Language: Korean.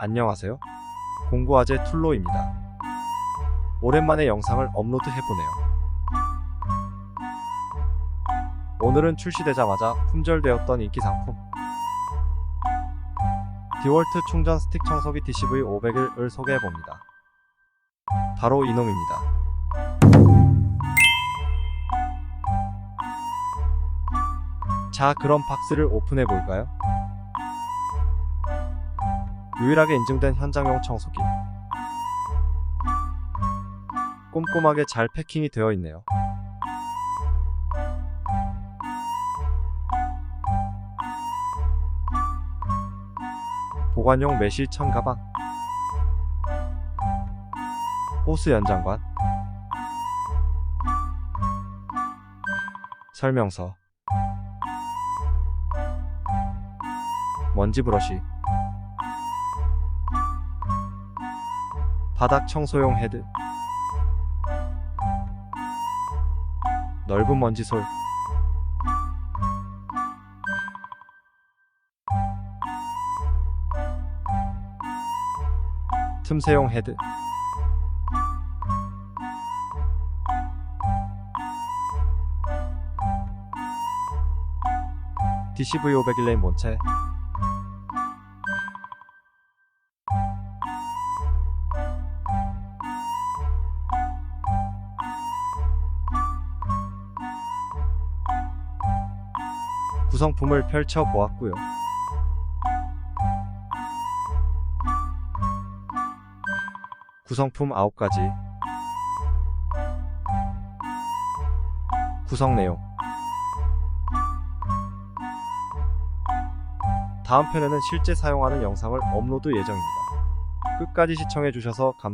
안녕하세요. 공구아재 툴로입니다. 오랜만에 영상을 업로드 해보네요. 오늘은 출시되자마자 품절되었던 인기 상품 디월트 충전 스틱 청소기 DCV 500을 소개해봅니다. 바로 이놈입니다. 자, 그럼 박스를 오픈해 볼까요? 유일하게 인증된 현장용 청소기. 꼼꼼하게 잘 패킹이 되어 있네요. 보관용 매실청 가방. 호스 연장관. 설명서. 먼지 브러쉬. 바닥 청소용 헤드. 넓은 먼지솔. 틈새용 헤드. DCV 501레인 본체. 구성품을 펼쳐 보았고요. 구성품 9가지. 구성 내용. 다음 편에는 실제 사용하는 영상을 업로드 예정입니다. 끝까지 시청해 주셔서 감